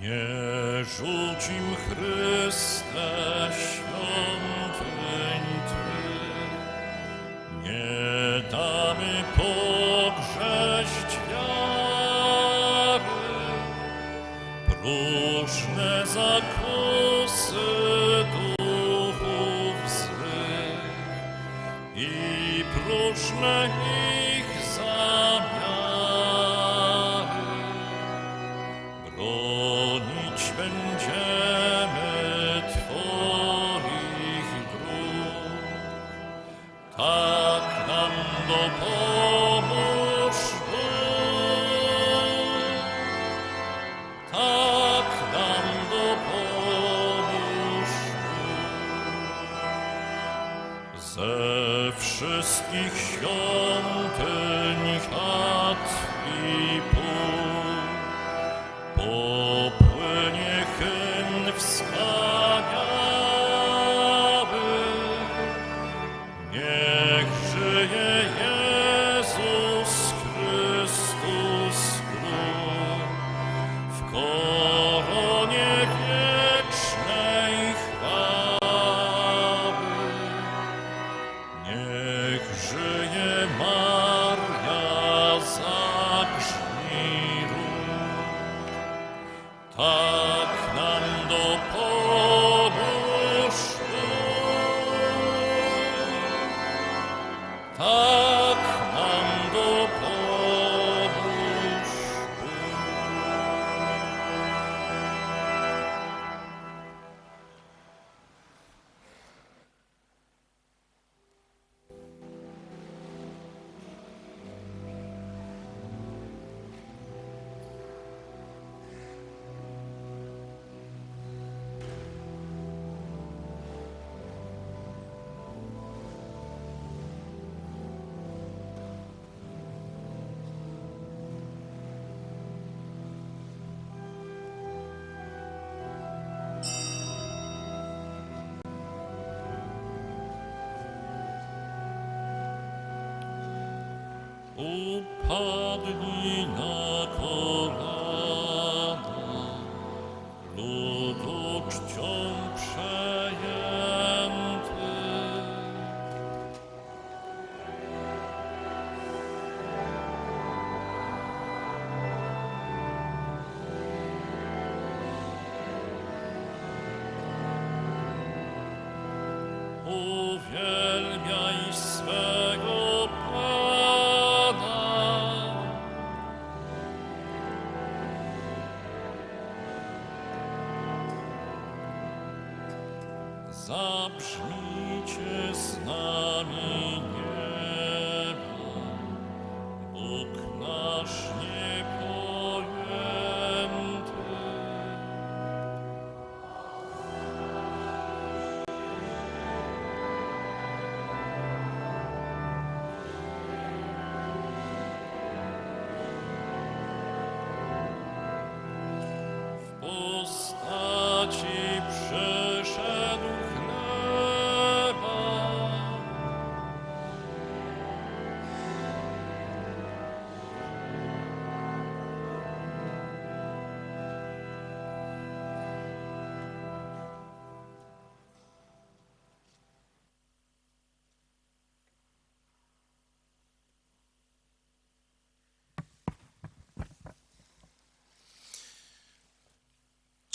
Nie rzucim Chryste świątyń Twych, nie damy pogrześć wiary, próżne zakusy duchów złych i próżne Ze wszystkich świątyń chat i pól Tak Upadnij na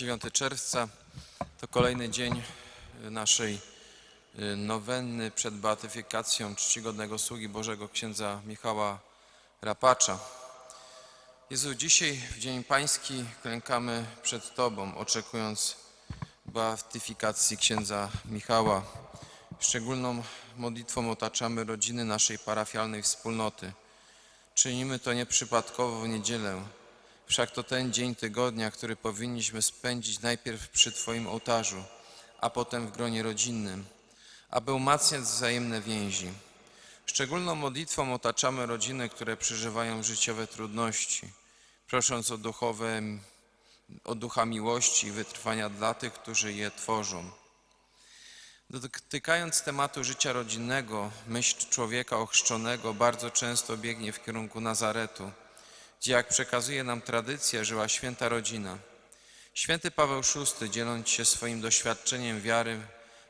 9 czerwca to kolejny dzień y, naszej y, nowenny przed beatyfikacją czcigodnego sługi Bożego księdza Michała Rapacza. Jezu, dzisiaj w Dzień Pański klękamy przed Tobą, oczekując beatyfikacji księdza Michała. Szczególną modlitwą otaczamy rodziny naszej parafialnej wspólnoty. Czynimy to nieprzypadkowo w niedzielę, Wszak to ten dzień tygodnia, który powinniśmy spędzić najpierw przy Twoim ołtarzu, a potem w gronie rodzinnym, aby umacniać wzajemne więzi. Szczególną modlitwą otaczamy rodziny, które przeżywają życiowe trudności, prosząc o, duchowe, o ducha miłości i wytrwania dla tych, którzy je tworzą. Dotykając tematu życia rodzinnego, myśl człowieka ochrzczonego bardzo często biegnie w kierunku Nazaretu, gdzie, jak przekazuje nam tradycja, żyła święta rodzina. Święty Paweł VI, dzieląc się swoim doświadczeniem wiary,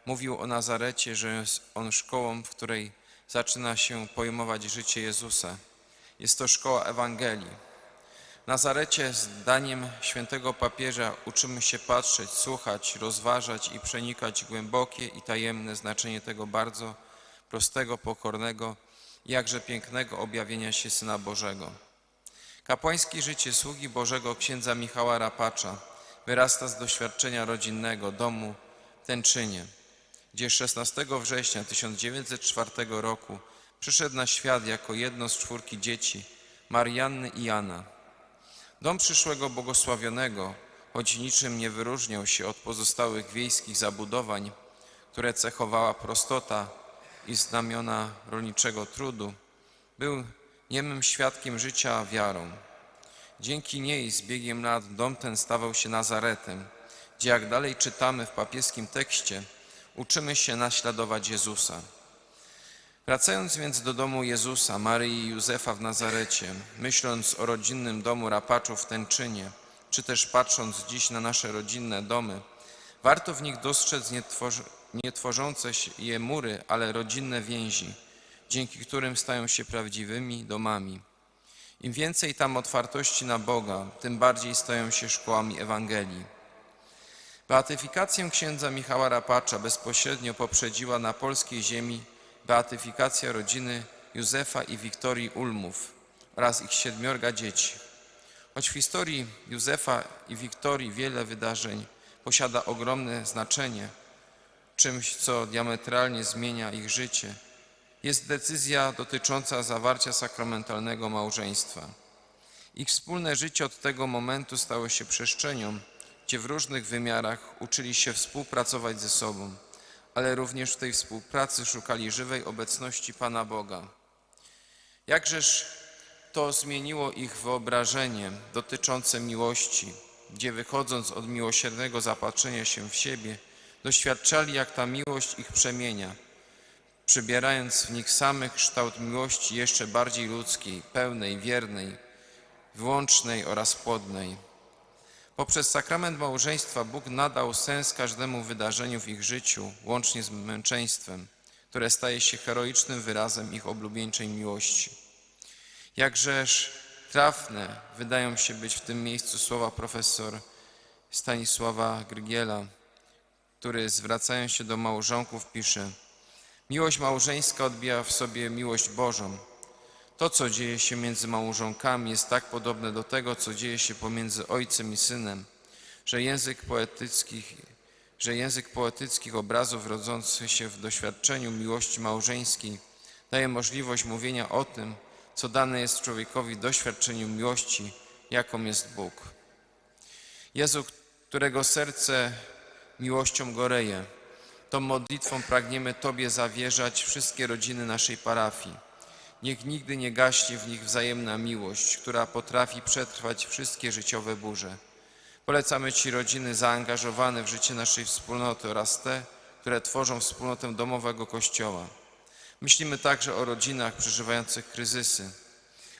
mówił o Nazarecie, że jest on szkołą, w której zaczyna się pojmować życie Jezusa. Jest to szkoła Ewangelii. W Nazarecie, zdaniem świętego papieża, uczymy się patrzeć, słuchać, rozważać i przenikać głębokie i tajemne znaczenie tego bardzo prostego, pokornego jakże pięknego objawienia się Syna Bożego. Kapłańskie życie sługi Bożego księdza Michała Rapacza wyrasta z doświadczenia rodzinnego domu w Tęczynie, gdzie 16 września 1904 roku przyszedł na świat jako jedno z czwórki dzieci Marianny i Jana. Dom przyszłego błogosławionego, choć niczym nie wyróżniał się od pozostałych wiejskich zabudowań, które cechowała prostota i znamiona rolniczego trudu, był niemym świadkiem życia wiarą. Dzięki niej z biegiem lat dom ten stawał się Nazaretem, gdzie jak dalej czytamy w papieskim tekście, uczymy się naśladować Jezusa. Wracając więc do domu Jezusa, Maryi i Józefa w Nazarecie, myśląc o rodzinnym domu rapaczów w Tęczynie, czy też patrząc dziś na nasze rodzinne domy, warto w nich dostrzec nie, tworzy, nie tworzące się je mury, ale rodzinne więzi, dzięki którym stają się prawdziwymi domami. Im więcej tam otwartości na Boga, tym bardziej stają się szkołami Ewangelii. Beatyfikację księdza Michała Rapacza bezpośrednio poprzedziła na polskiej ziemi beatyfikacja rodziny Józefa i Wiktorii Ulmów oraz ich siedmiorga dzieci. Choć w historii Józefa i Wiktorii wiele wydarzeń posiada ogromne znaczenie, czymś, co diametralnie zmienia ich życie, jest decyzja dotycząca zawarcia sakramentalnego małżeństwa. Ich wspólne życie od tego momentu stało się przestrzenią, gdzie w różnych wymiarach uczyli się współpracować ze sobą, ale również w tej współpracy szukali żywej obecności Pana Boga. Jakżeż to zmieniło ich wyobrażenie dotyczące miłości, gdzie wychodząc od miłosiernego zapatrzenia się w siebie, doświadczali, jak ta miłość ich przemienia, przybierając w nich samych kształt miłości jeszcze bardziej ludzkiej, pełnej, wiernej, wyłącznej oraz płodnej. Poprzez sakrament małżeństwa Bóg nadał sens każdemu wydarzeniu w ich życiu, łącznie z męczeństwem, które staje się heroicznym wyrazem ich oblubieńczej miłości. Jakżeż trafne wydają się być w tym miejscu słowa profesor Stanisława Grygiela, który zwracając się do małżonków pisze Miłość małżeńska odbija w sobie miłość Bożą. To, co dzieje się między małżonkami, jest tak podobne do tego, co dzieje się pomiędzy ojcem i synem, że język poetyckich, że język poetyckich obrazów rodzących się w doświadczeniu miłości małżeńskiej daje możliwość mówienia o tym, co dane jest człowiekowi doświadczeniu miłości, jaką jest Bóg. Jezu, którego serce miłością goreje, tą modlitwą pragniemy Tobie zawierzać wszystkie rodziny naszej parafii. Niech nigdy nie gaśnie w nich wzajemna miłość, która potrafi przetrwać wszystkie życiowe burze. Polecamy Ci rodziny zaangażowane w życie naszej wspólnoty oraz te, które tworzą wspólnotę domowego Kościoła. Myślimy także o rodzinach przeżywających kryzysy.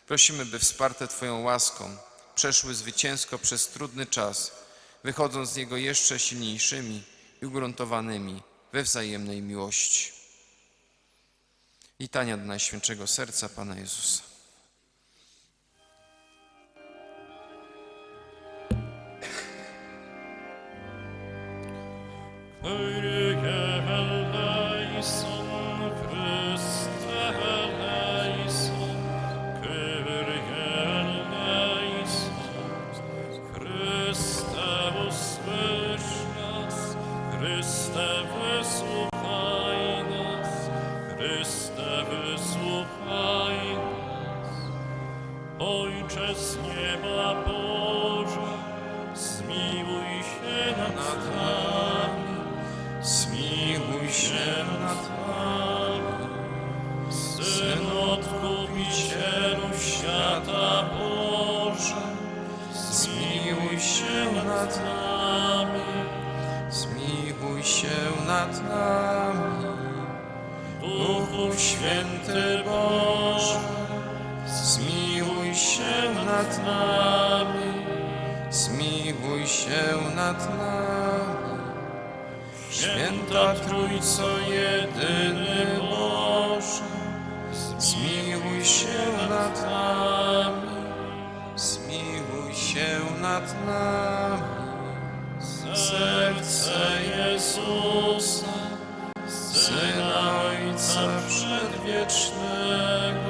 Prosimy, by wsparte Twoją łaską przeszły zwycięsko przez trudny czas, wychodząc z niego jeszcze silniejszymi i ugruntowanymi we wzajemnej miłości. Litania do Najświętszego Serca Pana Jezusa. Kyrie nami. Święta Trójco jedyny Boże, Zmiłuj się nad nami, zmiłuj się nad nami. serce Jezusa, Syna Ojca Przedwiecznego,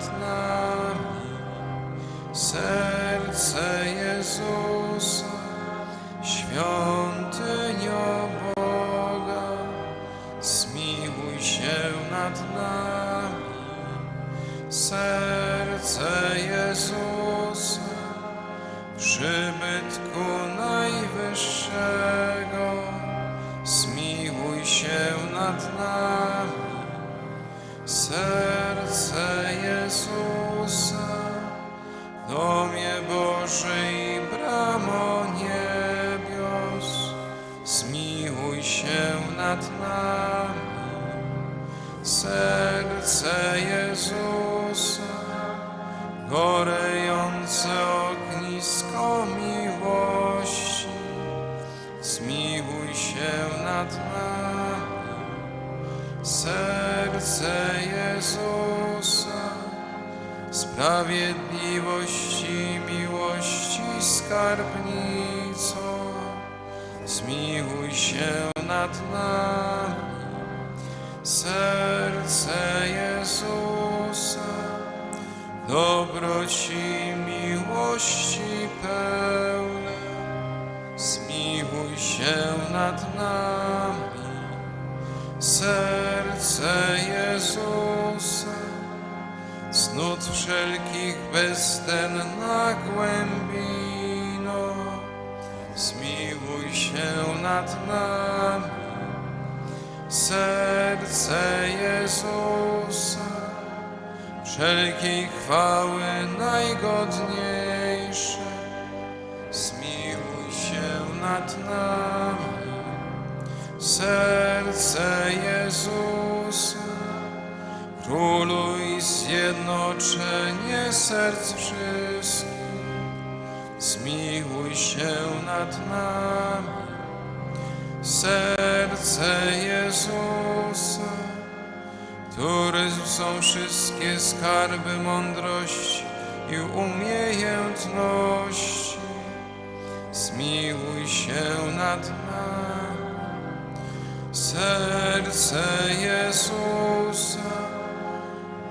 Się nad zmiłuj się nad nami. Serce Jezusa, cnót wszelkich bezdenna głębino, zmiłuj się nad nami. Serce Jezusa, wszelkiej chwały najgodniejsze, nad nami. Serce Jezusa, króluj zjednoczenie serc wszystkich, zmiłuj się nad nami. Serce Jezusa, którym są wszystkie skarby mądrości i umiejętności, zmiłuj się nad nami. Serce Jezusa,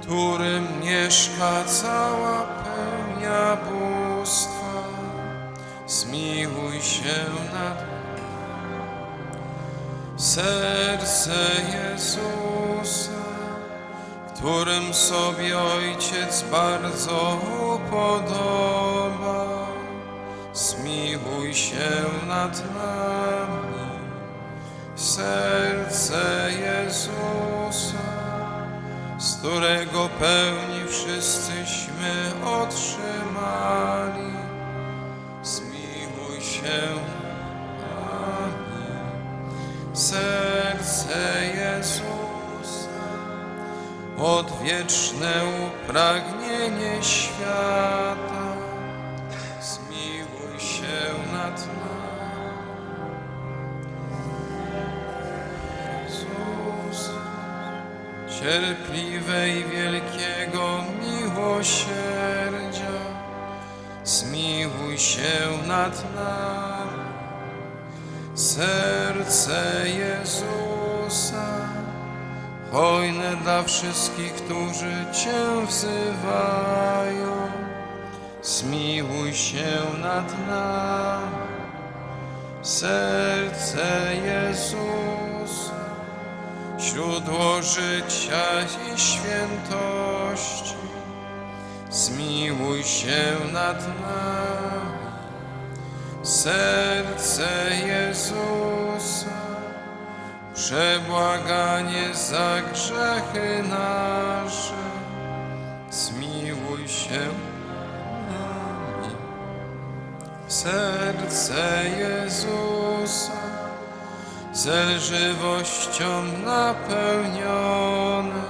którym mieszka cała pełnia bóstwa, zmiłuj się nad nami. Serce Jezusa, którym sobie Ojciec bardzo upodoba, zmiłuj się nad nami. Serce Jezusa, z którego pełni wszyscyśmy otrzymali, zmiłuj się nami. Serce Jezusa, odwieczne upragnienie świata, cierpliwe i wielkiego miłosierdzia, zmiłuj się nad nami. Serce Jezusa, hojne dla wszystkich, którzy Cię wzywają, zmiłuj się nad nami. Serce Jezus, źródło życia i świętości, zmiłuj się nad nami. Serce Jezusa, przebłaganie za grzechy nasze, zmiłuj się nami. Serce Jezusa, ze żywością napełnione,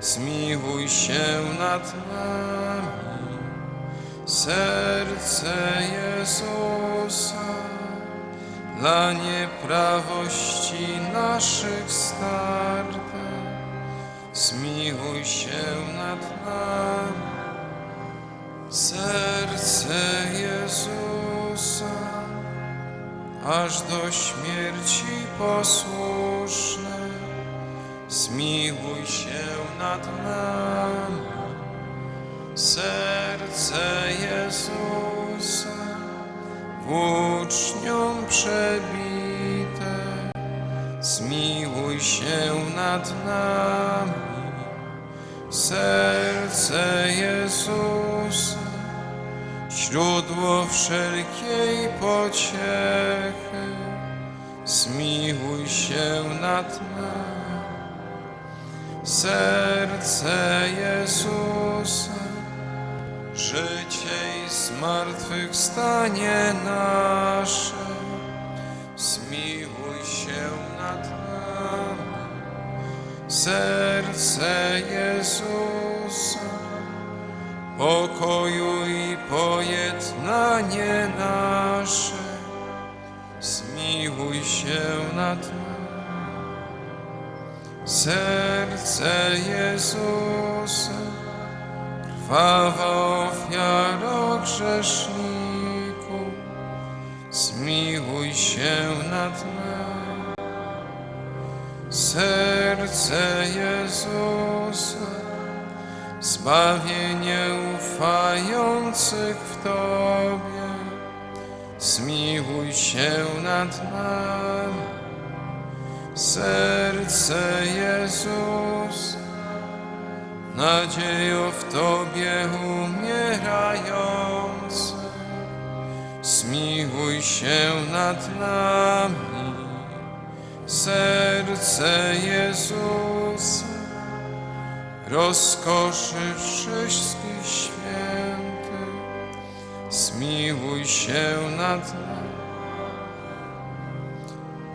zmiłuj się nad nami. Serce Jezusa, dla nieprawości naszych starte, zmiłuj się nad nami. Serce Jezusa, aż do śmierci posłuszne, zmiłuj się nad nami. Serce Jezusa, włócznią przebite, zmiłuj się nad nami. Serce Jezusa, źródło wszelkiej pociechy, zmiłuj się nad nami. Serce Jezusa, życie i zmartwychwstanie nasze, zmiłuj się nad nami. Serce Jezusa, pokoju i pojednanie nasze, zmiłuj się nad nami. Serce Jezusa, krwawa ofiaro grzeszniku, zmiłuj się nad nami. Serce Jezusa, zbawienie ufających w Tobie, zmiłuj się nad nami. Serce Jezus, nadziejo w Tobie umierający, zmiłuj się nad nami. Serce Jezusa, rozkoszy wszystkich świętych, zmiłuj się nad nami.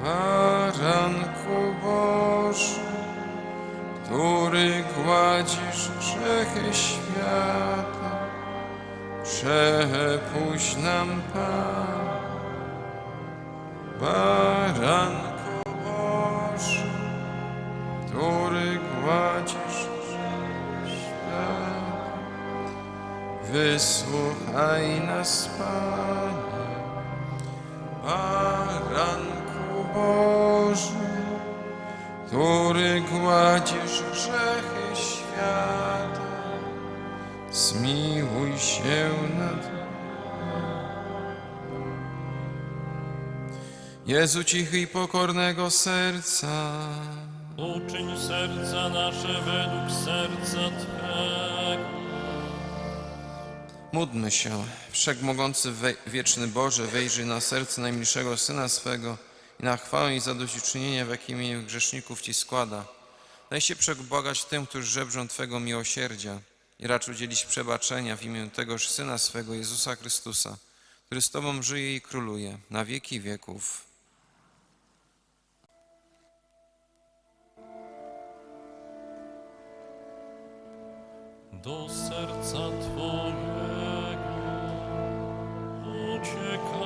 Baranku Boży, który gładzisz grzechy świata, przepuść nam Pan. Baranku Boży, który gładzisz wysłuchaj nas Panie. Baranku Boży, który gładzisz grzechy świata, zmiłuj się nad. Jezu cichy i pokornego serca, Uczyń serca nasze według serca módlmy się. Wszechmogący wieczny Boże, wejrzyj na serce najmilszego Syna swego i na chwałę i zadośćuczynienie, w jakim imię grzeszników Ci składa. Daj się przebłagać tym, którzy żebrzą Twego miłosierdzia i racz udzielić przebaczenia w imię tegoż Syna swego, Jezusa Chrystusa, który z Tobą żyje i króluje na wieki wieków. Do serca Twojego ucieka.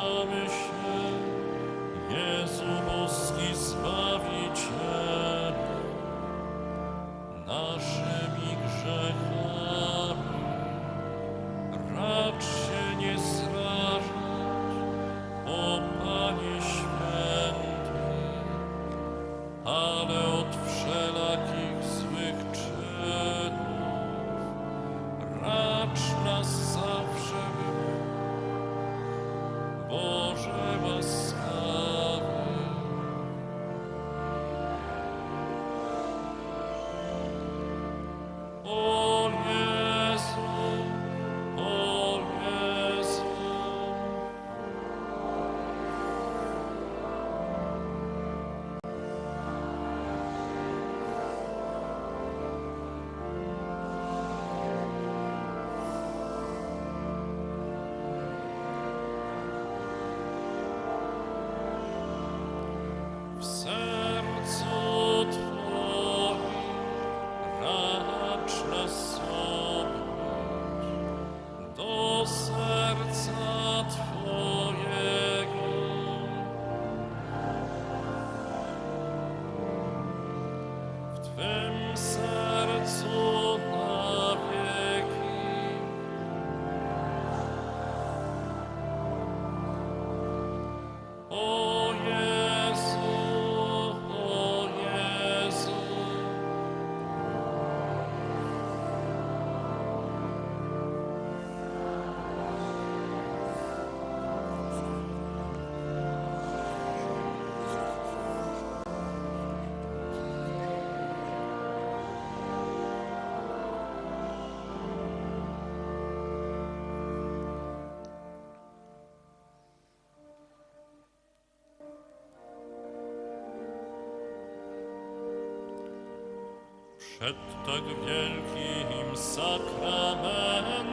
Przed tak wielkim sakramentem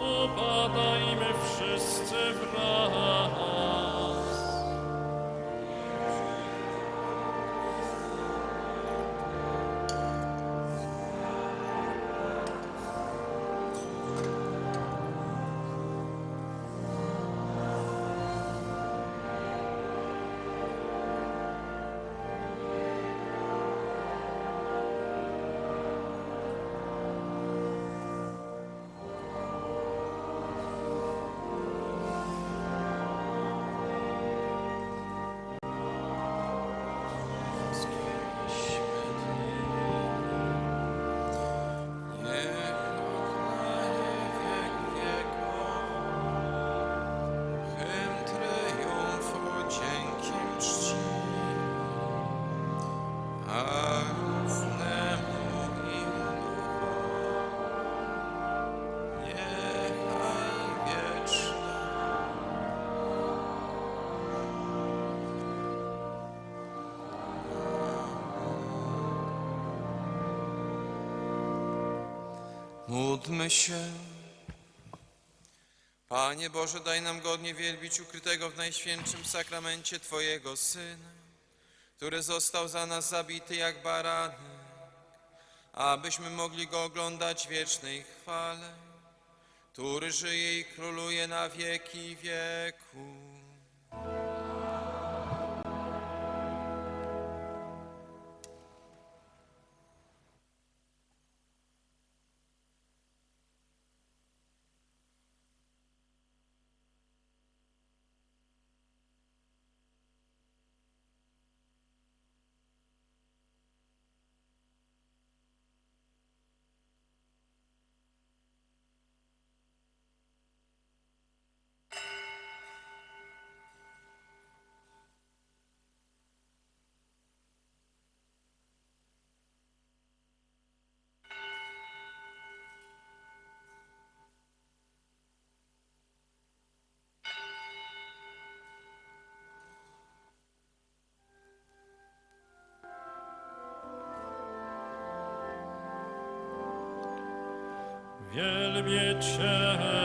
upadajmy wszyscy wraz. Módlmy się. Panie Boże, daj nam godnie wielbić ukrytego w Najświętszym Sakramencie Twojego Syna, który został za nas zabity jak baranek, abyśmy mogli Go oglądać w wiecznej chwale, który żyje i króluje na wieki wieku. Wielbię Ciebie